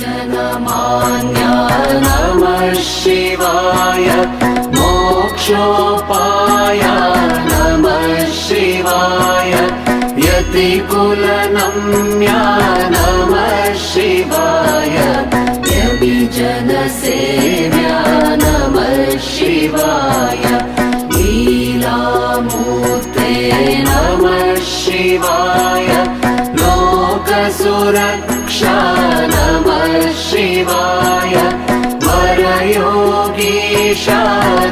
जनमान्या नमः शिवाय मोक्षोपाय नमः शिवाय यतिकुलनम्या नमः शिवाय यतिजनसेव्या नमः शिवाय लीलामूर्ते नमः शिवाय लोकसुरक्षा नमः शिवाय। वरयोगीशा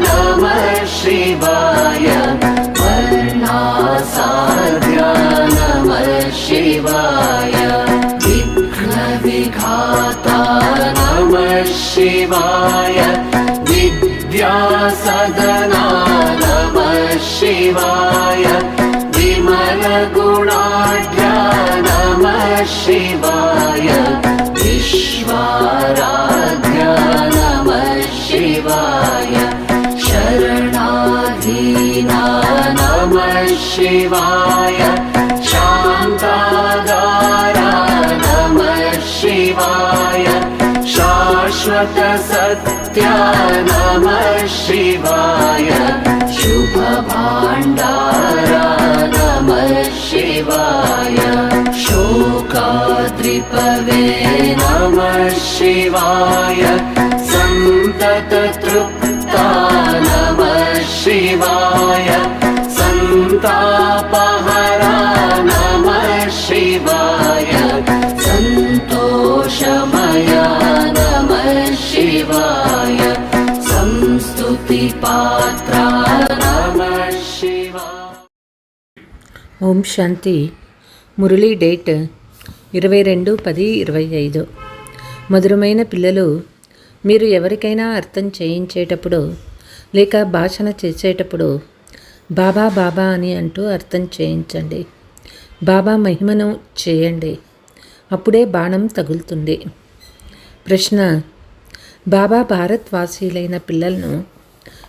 नमः शिवाय वर्णासाद्या नमः शिवाय विघ्नविघाता नमः शिवाय विद्यासदना नमः शिवाय विमलगुणाढ्या नमः शिवाय शिवाय। शान्तागारा नमः शिवाय शाश्वतसत्या नमः शिवाय शुभभाण्डारा नमः शिवाय शोकाद्रिपवे नमः शिवाय सन्तततृप्ता नमः शिवाय ఓం శాంతి. మురళీ డేట్ ఇరవై రెండు పది ఇరవై ఐదు. మధురమైన పిల్లలు మీరు ఎవరికైనా అర్థం చేయించేటప్పుడు లేక భాషణ చేసేటప్పుడు బాబా బాబా అని అంటూ అర్థం చేయించండి. బాబా మహిమను చేయండి. అప్పుడే బాణం తగులుతుంది. ప్రశ్న బాబా భారత్వాసీలైన పిల్లలను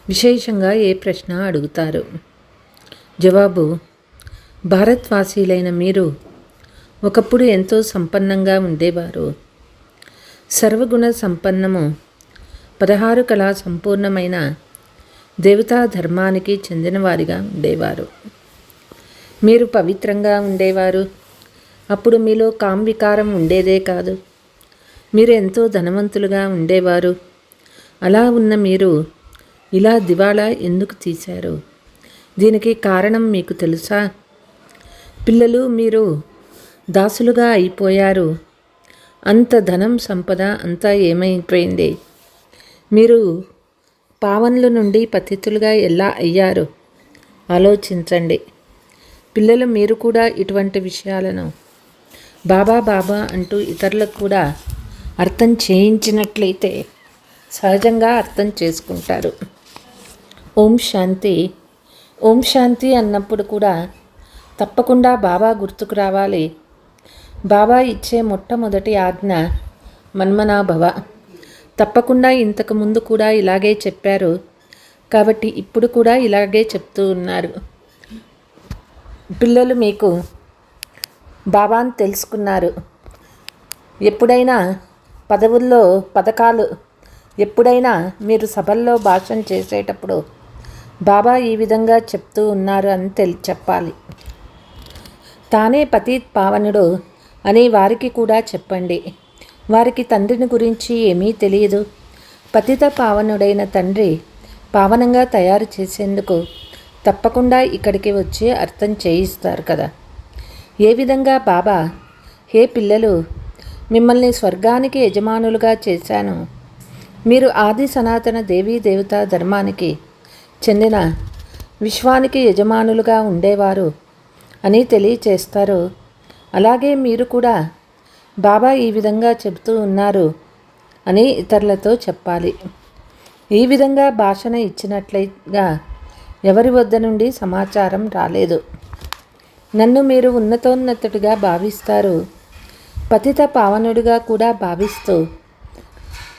విశేషంగా ఏ ప్రశ్న అడుగుతారు? జవాబు భారత్వాసీలైన మీరు ఒకప్పుడు ఎంతో సంపన్నంగా ఉండేవారు. సర్వగుణ సంపన్నము పదహారు కళా సంపూర్ణమైన దేవతా ధర్మానికి చెందినవారిగా ఉండేవారు. మీరు పవిత్రంగా ఉండేవారు. అప్పుడు మీలో కామ్వికారం ఉండేదే కాదు. మీరు ఎంతో ధనవంతులుగా ఉండేవారు. అలా ఉన్న మీరు ఇలా దివాళా ఎందుకు తీశారు? దీనికి కారణం మీకు తెలుసా? పిల్లలు మీరు దాసులుగా అయిపోయారు. అంత ధనం సంపద అంతా ఏమైపోయింది? మీరు పావనుల నుండి పతితులుగా ఎలా అయ్యారు? ఆలోచించండి. పిల్లలు మీరు కూడా ఇటువంటి విషయాలను. బాబా బాబా అంటూ ఇతరులకు కూడా అర్థం చేయించినట్లయితే సహజంగా అర్థం చేసుకుంటారు. ఓం శాంతి. ఓం శాంతి అన్నప్పుడు కూడా తప్పకుండా బాబా గుర్తుకు రావాలి. బాబా ఇచ్చే మొట్టమొదటి ఆజ్ఞ మన్మనాభవ. తప్పకుండా ఇంతకు ముందు కూడా ఇలాగే చెప్పారు. కాబట్టి ఇప్పుడు కూడా ఇలాగే చెప్తూ ఉన్నారు. పిల్లలు మీకు బాబాను తెలుసుకున్నారు. ఎప్పుడైనా పదవుల్లో పథకాలు ఎప్పుడైనా మీరు సభల్లో భాషణ చేసేటప్పుడు బాబా ఈ విధంగా చెప్తూ ఉన్నారు అని తెలి చెప్పాలి. తానే పతీత్ పావనుడు అని వారికి కూడా చెప్పండి. వారికి తండ్రిని గురించి ఏమీ తెలియదు. పతిత పావనుడైన తండ్రి పావనంగా తయారు చేసేందుకు తప్పకుండా ఇక్కడికి వచ్చి అర్థం చేయిస్తారు కదా. ఏ విధంగా బాబా హే పిల్లలు మిమ్మల్ని స్వర్గానికి యజమానులుగా చేశాను. మీరు ఆది సనాతన దేవీ దేవతా ధర్మానికి చెందిన విశ్వానికి యజమానులుగా ఉండేవారు అని తెలియచేస్తారు. అలాగే మీరు కూడా బాబా ఈ విధంగా చెబుతూ ఉన్నారు అని ఇతరులతో చెప్పాలి. ఈ విధంగా భాషణ ఇచ్చినట్లుగా ఎవరి వద్ద నుండి సమాచారం రాలేదు. నన్ను మీరు ఉన్నతోన్నతుడిగా భావిస్తారు. పతిత పావనుడిగా కూడా భావిస్తూ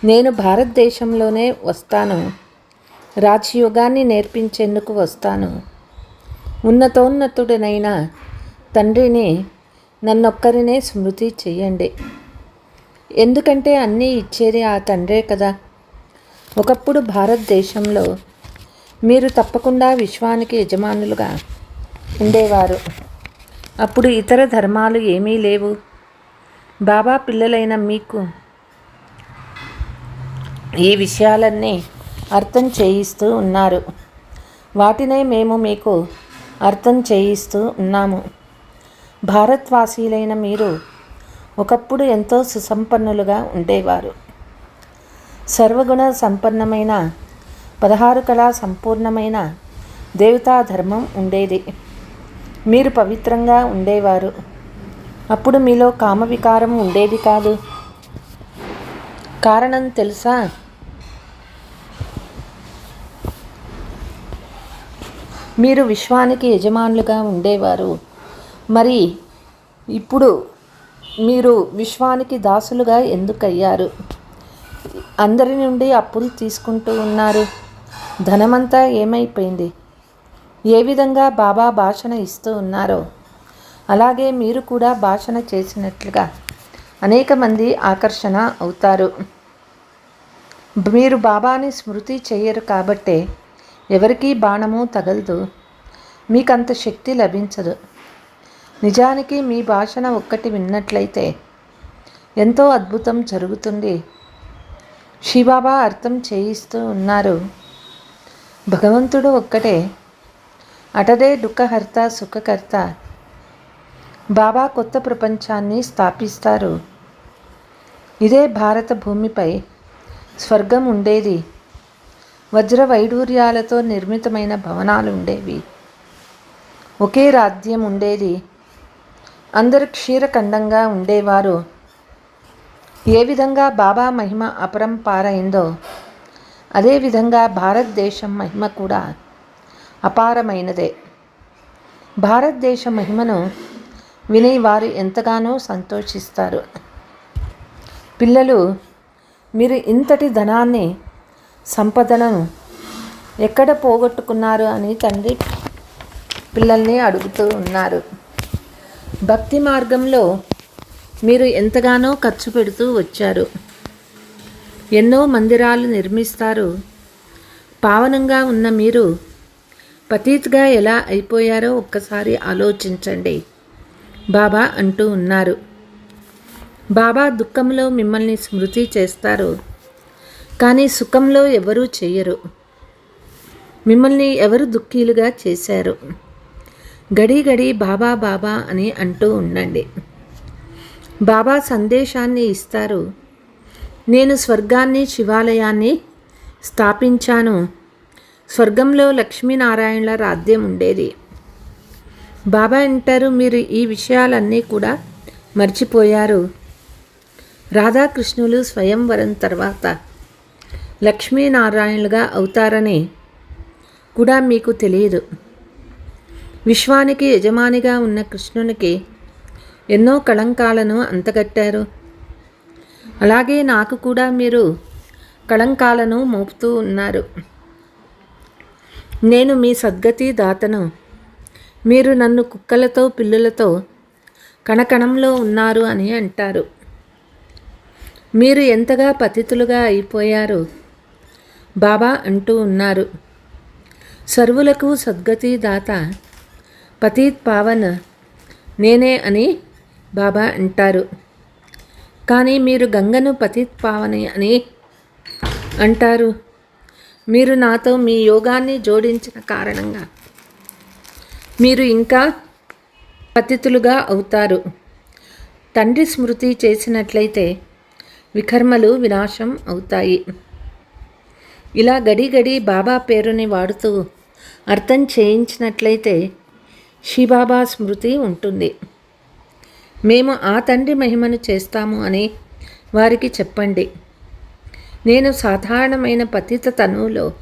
నేను భారతదేశంలోనే వస్తాను. రాజయోగాన్ని నేర్పించేందుకు వస్తాను. ఉన్నతోన్నతుడనైన తండ్రిని నన్నొక్కరినే స్మృతి చెయ్యండి. ఎందుకంటే అన్నీ ఇచ్చేది ఆ తండ్రే కదా. ఒకప్పుడు భారతదేశంలో మీరు తప్పకుండా విశ్వానికి యజమానులుగా ఉండేవారు. అప్పుడు ఇతర ధర్మాలు ఏమీ లేవు. బాబా పిల్లలైన మీకు ఈ విషయాలన్నీ అర్థం చేయిస్తూ ఉన్నారు. వాటినే మేము మీకు అర్థం చేయిస్తూ ఉన్నాము. భారత్వాసీలైన మీరు ఒకప్పుడు ఎంతో సుసంపన్నులుగా ఉండేవారు. సర్వగుణ సంపన్నమైన పదహారు కళా సంపూర్ణమైన దేవతా ధర్మం ఉండేది. మీరు పవిత్రంగా ఉండేవారు. అప్పుడు మీలో కామవికారం ఉండేది కాదు. కారణం తెలుసా? మీరు విశ్వానికి యజమానులుగా ఉండేవారు. మరి ఇప్పుడు మీరు విశ్వానికి దాసులుగా ఎందుకయ్యారు? అందరి నుండి అప్పులు తీసుకుంటూ ఉన్నారు. ధనమంతా ఏమైపోయింది? ఏ విధంగా బాబా భాషణ ఇస్తూ ఉన్నారో? అలాగే మీరు కూడా భాషణ చేసినట్లుగా అనేక మంది ఆకర్షణ అవుతారు. మీరు బాబాని స్మృతి చేయరు కాబట్టే ఎవరికీ బాణము తగలదు. మీకంత శక్తి లభించదు. నిజానికి మీ భాషణ ఒక్కటి విన్నట్లయితే ఎంతో అద్భుతం జరుగుతుంది. శివబాబా అర్థం చేయిస్తూ ఉన్నారు. భగవంతుడు ఒక్కటే. అటదే దుఃఖహర్త సుఖకర్త. బాబా కొత్త ప్రపంచాన్ని స్థాపిస్తారు. ఇదే భారత భూమిపై స్వర్గం ఉండేది. వజ్ర వైడూర్యాలతో నిర్మితమైన భవనాలు ఉండేవి ఒకే రాజ్యం ఉండేది అందరు క్షీరఖండంగా ఉండేవారు. ఏ విధంగా బాబా మహిమ అపరంపారైందో అదేవిధంగా భారతదేశం మహిమ కూడా అపారమైనదే. భారతదేశ మహిమను విని వారు ఎంతగానో సంతోషిస్తారు. పిల్లలు మీరు ఇంతటి ధనాన్ని సంపదను ఎక్కడ పోగొట్టుకున్నారు అని తండ్రి పిల్లల్ని అడుగుతూ ఉన్నారు. భక్తి మార్గంలో మీరు ఎంతగానో ఖర్చు పెడుతూ వచ్చారు. ఎన్నో మందిరాలు నిర్మిస్తారు. పావనంగా ఉన్న మీరు పతీత్గా ఎలా అయిపోయారో ఒక్కసారి ఆలోచించండి. బాబా అంటూ ఉన్నారు. బాబా దుఃఖంలో మిమ్మల్ని స్మృతి చేస్తారు. కానీ సుఖంలో ఎవరూ చేయరు. మిమ్మల్ని ఎవరు దుఃఖీలుగా చేశారు? గడి గడి బాబా బాబా అని అంటూ ఉండండి. బాబా సందేశాన్ని ఇస్తారు. నేను స్వర్గాన్ని శివాలయాన్ని స్థాపించాను. స్వర్గంలో లక్ష్మీనారాయణల రాజ్యం ఉండేది. బాబా అంటారు మీరు ఈ విషయాలన్నీ కూడా మర్చిపోయారు. రాధాకృష్ణులు స్వయంవరం తర్వాత లక్ష్మీనారాయణులుగా అవుతారని కూడా మీకు తెలియదు. విశ్వానికి యజమానిగా ఉన్న కృష్ణునికి ఎన్నో కళంకాలను అంతగట్టారు. అలాగే నాకు కూడా మీరు కళంకాలను మోపుతూ ఉన్నారు. నేను మీ సద్గతి దాతను. మీరు నన్ను కుక్కలతో పిల్లులతో కణకణంలో ఉన్నారు అని అంటారు. మీరు ఎంతగా పతితులుగా అయిపోయారు? బాబా అంటూ ఉన్నారు. సర్వులకు సద్గతి దాత పతీత్ పావన్ నేనే అని బాబా అంటారు. కానీ మీరు గంగను పతీత్ పావని అని అంటారు. మీరు నాతో మీ యోగాన్ని జోడించిన కారణంగా మీరు ఇంకా పతితులుగా అవుతారు. తండ్రి స్మృతి చేసినట్లయితే వికర్మలు వినాశం అవుతాయి. ఇలా గడి గడి బాబా పేరుని వాడుతూ అర్థం చేయించినట్లయితే శిబాబా స్మృతి ఉంటుంది. మేము ఆ తండ్రి మహిమను చేస్తాము అని వారికి చెప్పండి. నేను సాధారణమైన పతిత తనువులో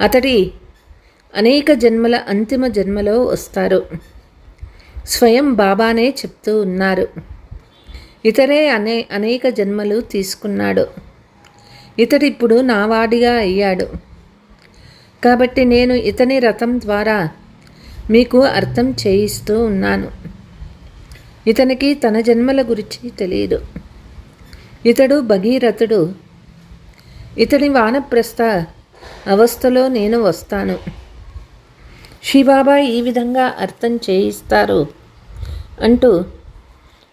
అతడి అనేక జన్మల అంతిమ జన్మలో వస్తారు. స్వయం బాబానే చెప్తూ ఉన్నారు. ఇతరే అనే అనేక జన్మలు తీసుకున్నాడు. ఇతడు ఇప్పుడు నావాడిగా అయ్యాడు. కాబట్టి నేను ఇతని రథం ద్వారా మీకు అర్థం చేయిస్తూ ఉన్నాను. ఇతనికి తన జన్మల గురించి తెలియదు. ఇతడు భగీరథుడు. ఇతని వానప్రస్థ అవస్థలో నేను వస్తాను. శివాబా ఈ విధంగా అర్థం చేయిస్తారు అంటూ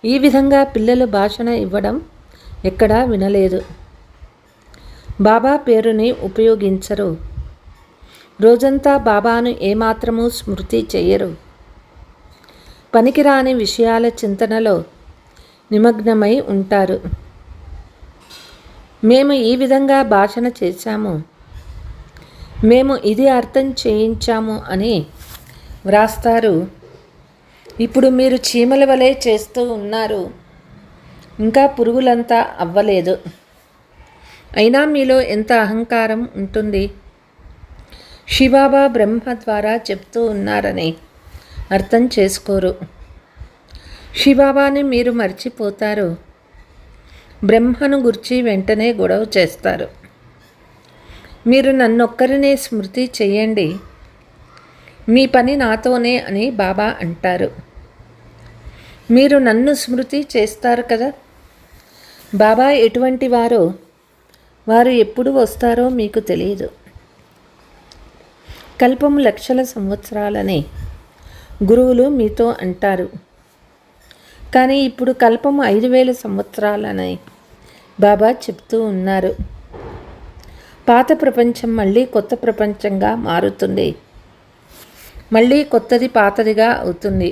ఈ విధంగా పిల్లలు భాషణ ఇవ్వడం ఎక్కడా వినలేదు. బాబా పేరుని ఉపయోగించరు. రోజంతా బాబాను ఏమాత్రమూ స్మృతి చేయరు పనికిరాని విషయాల చింతనలో నిమగ్నమై ఉంటారు. మేము ఈ విధంగా భాషణ చేశాము. మేము ఇది అర్థం చేయించాము అని వ్రాస్తారు. ఇప్పుడు మీరు చీమల వలె చేస్తూ ఉన్నారు. ఇంకా పురుగులంతా అవ్వలేదు. అయినా మీలో ఎంత అహంకారం ఉంటుంది? శివాబా బ్రహ్మ ద్వారా చెప్తూ ఉన్నారని అర్థం చేసుకోరు. శివాబాని మీరు మర్చిపోతారు. బ్రహ్మను గుర్చి వెంటనే గొడవ చేస్తారు. మీరు నన్నొక్కరినే స్మృతి చేయండి. మీ పని నాతోనే అని బాబా అంటారు. మీరు నన్ను స్మృతి చేస్తారు కదా? బాబా ఎటువంటి వారో వారు ఎప్పుడు వస్తారో మీకు తెలియదు. కల్పం లక్షల సంవత్సరాలని గురువులు మీతో అంటారు. కానీ ఇప్పుడు కల్పం ఐదు వేల సంవత్సరాలని బాబా చెప్తూ ఉన్నారు. పాత ప్రపంచం మళ్ళీ కొత్త ప్రపంచంగా మారుతుంది. మళ్ళీ కొత్తది పాతదిగా అవుతుంది.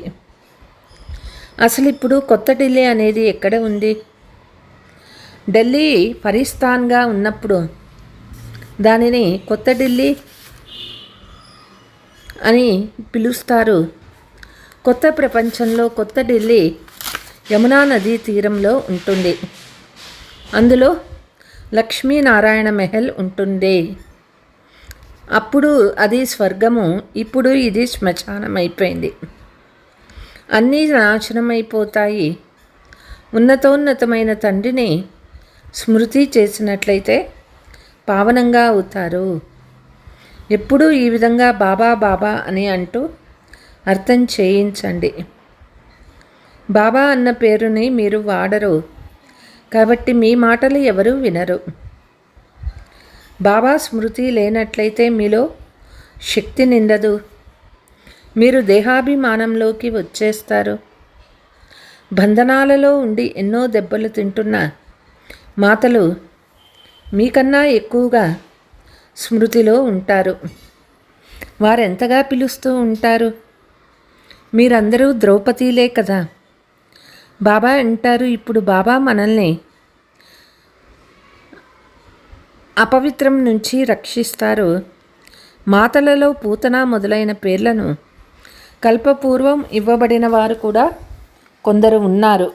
అసలు ఇప్పుడు కొత్త ఢిల్లీ అనేది ఎక్కడ ఉంది? ఢిల్లీ ఫరిస్తాన్గా ఉన్నప్పుడు దానిని కొత్త ఢిల్లీ అని పిలుస్తారు. కొత్త ప్రపంచంలో కొత్త ఢిల్లీ యమునా నదీ తీరంలో ఉంటుంది. అందులో లక్ష్మీనారాయణ మెహల్ ఉంటుంది. అప్పుడు అది స్వర్గము ఇప్పుడు ఇది శ్మశానం అయిపోయింది అన్నీ నాశనమైపోతాయి. ఉన్నతోన్నతమైన తండ్రిని స్మృతి చేసినట్లయితే పావనంగా అవుతారు. ఎప్పుడూ ఈ విధంగా బాబా బాబా అని అంటూ అర్థం చేయించండి. బాబా అన్న పేరుని మీరు వాడరు. కాబట్టి మీ మాటలు ఎవరు వినరు. బాబా స్మృతి లేనట్లయితే మీలో శక్తి నిండదు. మీరు దేహాభిమానంలోకి వచ్చేస్తారు. బంధనాలలో ఉండి ఎన్నో దెబ్బలు తింటున్న మాతలు మీకన్నా ఎక్కువగా స్మృతిలో ఉంటారు. వారెంతగా పిలుస్తూ ఉంటారు? మీరందరూ ద్రౌపదీలే కదా? బాబా అంటారు ఇప్పుడు బాబా మనల్ని అపవిత్రం నుంచి రక్షిస్తారు. మాతలలో పూతన మొదలైన పేర్లను కల్పపూర్వం ఇవ్వబడిన వారు కూడా కొందరు ఉన్నారు.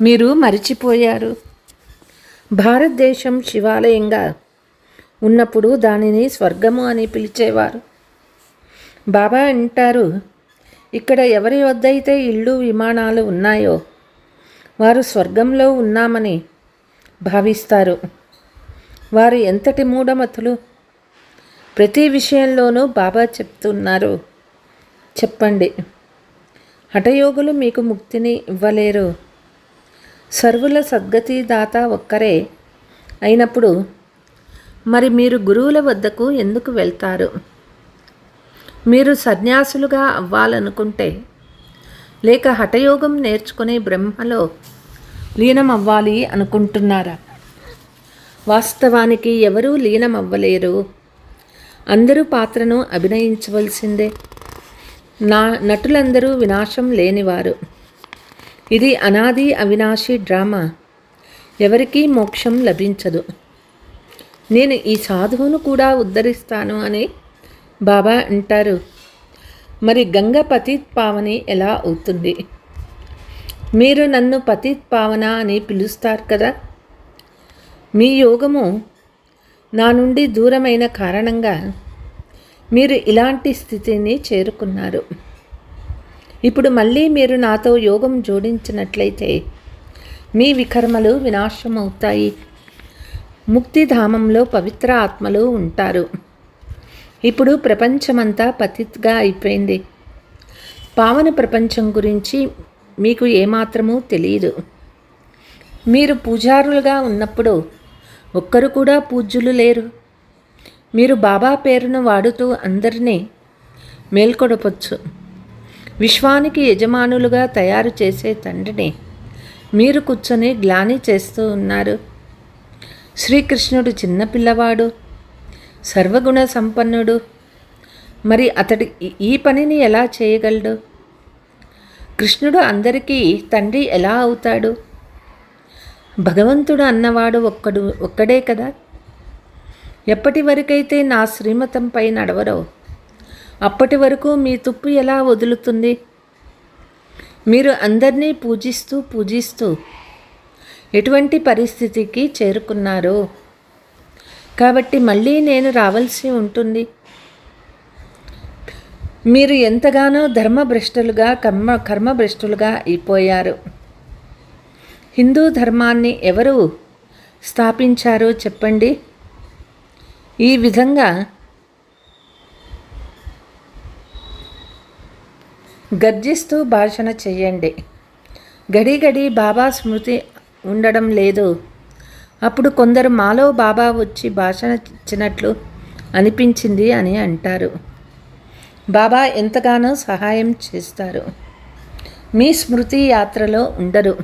మీరు మరిచిపోయారు. భారతదేశం శివాలయంగా ఉన్నప్పుడు దానిని స్వర్గము అని పిలిచేవారు. బాబా అంటారు ఇక్కడ ఎవరి వద్దయితే ఇళ్ళు విమానాలు ఉన్నాయో వారు స్వర్గంలో ఉన్నామని భావిస్తారు. వారు ఎంతటి మూఢమతులు! ప్రతి విషయంలోనూ బాబా చెప్తున్నారు. చెప్పండి హఠయోగులు మీకు ముక్తిని ఇవ్వలేరు. సర్వుల సద్గతి దాత ఒక్కరే అయినప్పుడు మరి మీరు గురువుల వద్దకు ఎందుకు వెళ్తారు? మీరు సన్యాసులుగా అవ్వాలనుకుంటే లేక హఠయోగం నేర్చుకునే బ్రహ్మలో లీనం అవ్వాలి అనుకుంటున్నారా? వాస్తవానికి ఎవరూ లీనం అవ్వలేరు అందరూ పాత్రను అభినయించవలసిందే. నా నటులందరూ వినాశం లేనివారు. ఇది అనాది అవినాశి డ్రామా. ఎవరికీ మోక్షం లభించదు. నేను ఈ సాధువును కూడా ఉద్ధరిస్తాను అని బాబా అంటారు. మరి గంగ పతిత్ పావని ఎలా అవుతుంది? మీరు నన్ను పతిత్ పావన అని పిలుస్తారు కదా? మీ యోగము నా నుండి దూరమైన కారణంగా మీరు ఇలాంటి స్థితిని చేరుకున్నారు. ఇప్పుడు మళ్ళీ మీరు నాతో యోగం జోడించినట్లయితే మీ వికర్మలు వినాశమవుతాయి. ముక్తిధామంలో పవిత్ర ఆత్మలు ఉంటారు. ఇప్పుడు ప్రపంచమంతా పతిత్గా అయిపోయింది. పావన ప్రపంచం గురించి మీకు ఏమాత్రమూ తెలియదు మీరు పూజారులుగా ఉన్నప్పుడు ఒక్కరు కూడా పూజ్యులు లేరు. మీరు బాబా పేరును వాడుతూ అందరినీ మేల్కొడపచ్చు. విశ్వానికి యజమానులుగా తయారు చేసే తండ్రిని మీరు కూర్చొని గ్లాని చేస్తూ ఉన్నారు. శ్రీకృష్ణుడు చిన్నపిల్లవాడు సర్వగుణ సంపన్నుడు. మరి అతడి ఈ- ఈ పనిని ఎలా చేయగలడు? కృష్ణుడు అందరికీ తండ్రి ఎలా అవుతాడు? భగవంతుడు అన్నవాడు ఒక్కడు ఒక్కడే కదా? ఎప్పటి వరకైతే నా శ్రీమతంపై నడవరో అప్పటి వరకు మీ తుప్పు ఎలా వదులుతుంది? మీరు అందరినీ పూజిస్తూ పూజిస్తూ ఎటువంటి పరిస్థితికి చేరుకున్నారు? కాబట్టి మళ్ళీ నేను రావాల్సి ఉంటుంది. మీరు ఎంతగానో ధర్మభ్రష్టులుగా కర్మ కర్మభ్రష్టులుగా అయిపోయారు. హిందూ ధర్మాన్ని ఎవరు స్థాపించారో చెప్పండి. ఈ విధంగా గర్జిస్తూ భాషణ చెయ్యండి. గడి గడి బాబా స్మృతి ఉండడం లేదు. అప్పుడు కొందరు మాలో బాబా వచ్చి భాషణ ఇచ్చినట్లు అనిపించింది అని అంటారు. బాబా ఎంతగానో సహాయం చేస్తారు. మీ స్మృతి యాత్రలో ఉండరు.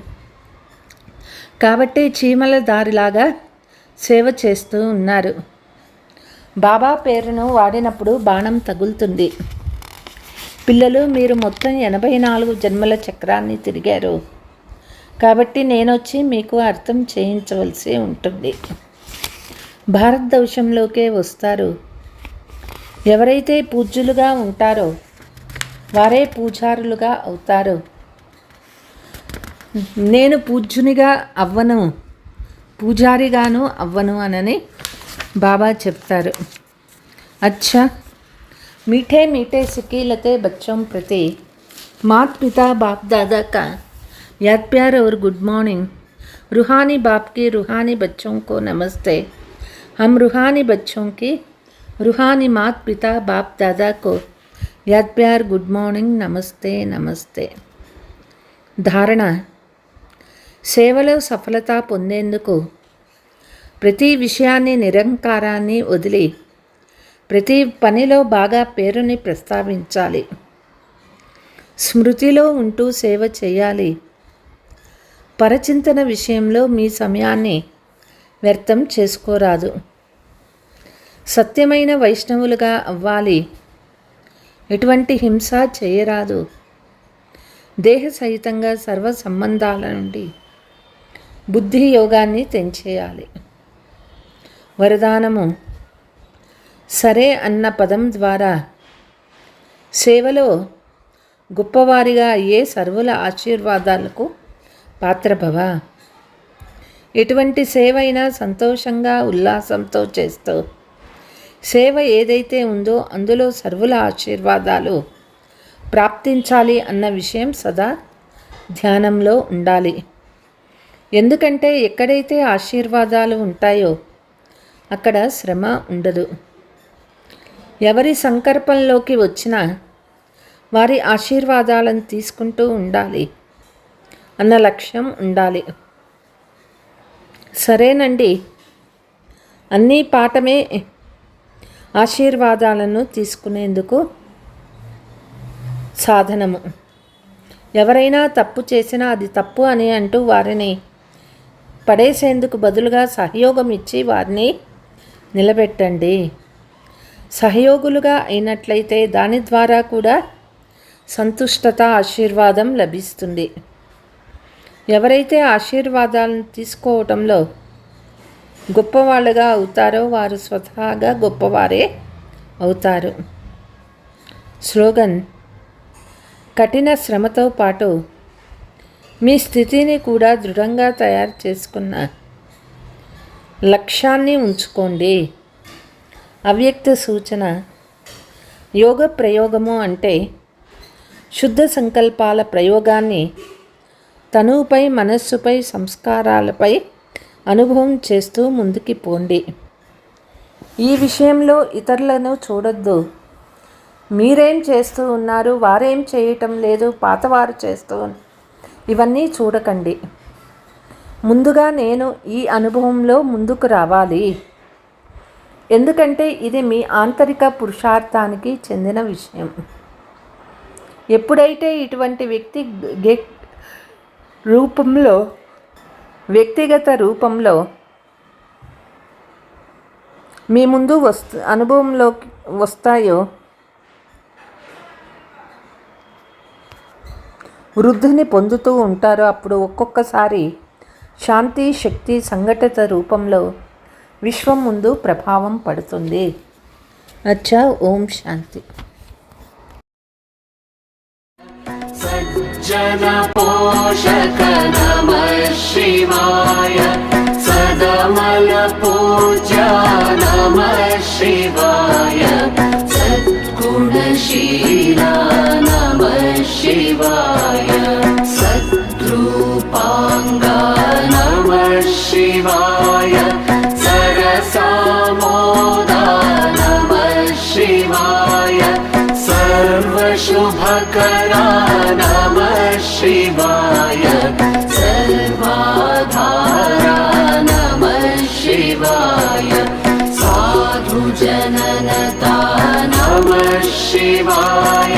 కాబట్టి చీమల దారిలాగా సేవ చేస్తూ ఉన్నారు. బాబా పేరును వాడినప్పుడు బాణం తగులుతుంది. పిల్లలు మీరు మొత్తం ఎనభై నాలుగు జన్మల చక్రాన్ని తిరిగారు. కాబట్టి నేనొచ్చి మీకు అర్థం చేయించవలసి ఉంటుంది. భారతదేశంలోకే వస్తారు. ఎవరైతే పూజ్యులుగా ఉంటారో వారే పూజారులుగా అవుతారు. నేను పూజ్యునిగా అవ్వను పూజారిగాను అవ్వను అనని బాబా చెప్తారు. అచ్చా! मीठे मीठे सिकीलते बच्चों प्रति मात पिता बाप दादा का याद प्यार और गुड मॉर्निंग रूहानी बाप की रूहानी बच्चों को नमस्ते हम रूहानी बच्चों की रूहानी मात पिता बाप दादा को याद प्यार गुड मॉर्निंग नमस्ते नमस्ते ధారణ సేవలో సఫలత పొందేందుకు ప్రతి విషయాన్ని నిరంకారాన్ని వదిలి ప్రతి పనిలో బాగా పేరుని ప్రస్తావించాలి. స్మృతిలో ఉంటూ సేవ చేయాలి. పరచింతన విషయంలో మీ సమయాన్ని వ్యర్థం చేసుకోరాదు. సత్యమైన వైష్ణవులుగా అవ్వాలి. ఎటువంటి హింస చేయరాదు. దేహ సహితంగా సర్వ సంబంధాల నుండి బుద్ధి యోగాన్ని తెంచేయాలి. వరదానము సరే అన్న పదం ద్వారా. సేవలో గొప్పవారిగా అయ్యే సర్వుల ఆశీర్వాదాలకు పాత్రభవ. ఎటువంటి సేవ అయినా సంతోషంగా ఉల్లాసంతో చేస్తూ. సేవ ఏదైతే ఉందో అందులో సర్వుల ఆశీర్వాదాలు ప్రాప్తించాలి అన్న విషయం సదా ధ్యానంలో ఉండాలి. ఎందుకంటే ఎక్కడైతే ఆశీర్వాదాలు ఉంటాయో అక్కడ శ్రమ ఉండదు. ఎవరి సంకల్పంలోకి వచ్చినా వారి ఆశీర్వాదాలను తీసుకుంటూ ఉండాలి. అన్న లక్ష్యం ఉండాలి. సరేనండి. అన్నీ పాఠమే ఆశీర్వాదాలను తీసుకునేందుకు సాధనము. ఎవరైనా తప్పు చేసినా అది తప్పు అని అంటూ వారిని పడేసేందుకు బదులుగా సహయోగం ఇచ్చి వారిని నిలబెట్టండి. సహయోగులుగా అయినట్లయితే దాని ద్వారా కూడా సంతుష్టత ఆశీర్వాదం లభిస్తుంది. ఎవరైతే ఆశీర్వాదాలను తీసుకోవటంలో గొప్పవాళ్ళుగా అవుతారో వారు స్వతహాగా గొప్పవారే అవుతారు. స్లోగన్ కఠిన శ్రమతో పాటు మీ స్థితిని కూడా దృఢంగా తయారు చేసుకున్న లక్ష్యాన్ని ఉంచుకోండి. అవ్యక్త సూచన యోగ ప్రయోగము అంటే శుద్ధ సంకల్పాల ప్రయోగాన్ని తనువుపై మనస్సుపై సంస్కారాలపై అనుభవం చేస్తూ ముందుకి పోండి. ఈ విషయంలో ఇతరులను చూడొద్దు. మీరేం చేస్తూ ఉన్నారు వారేం చేయటం లేదు పాతవారు చేస్తూ ఇవన్నీ చూడకండి. ముందుగా నేను ఈ అనుభవంలో ముందుకు రావాలి. ఎందుకంటే ఇది మీ ఆంతరిక పురుషార్థానికి చెందిన విషయం. ఎప్పుడైతే ఇటువంటి వ్యక్తి గెట్ రూపంలో వ్యక్తిగత రూపంలో మీ ముందు వస్తు అనుభవంలోకి వస్తాయో వృద్ధిని పొందుతూ ఉంటారో అప్పుడు ఒక్కొక్కసారి శాంతి శక్తి సంఘటిత రూపంలో విశ్వం ముందు ప్రభావం పడుతుంది అచ్చా ఓం శాంతి सज्जनपोषक नमः नमः शिवाय सर्वाधारा नमः शिवाय साधुजननता नमः शिवाय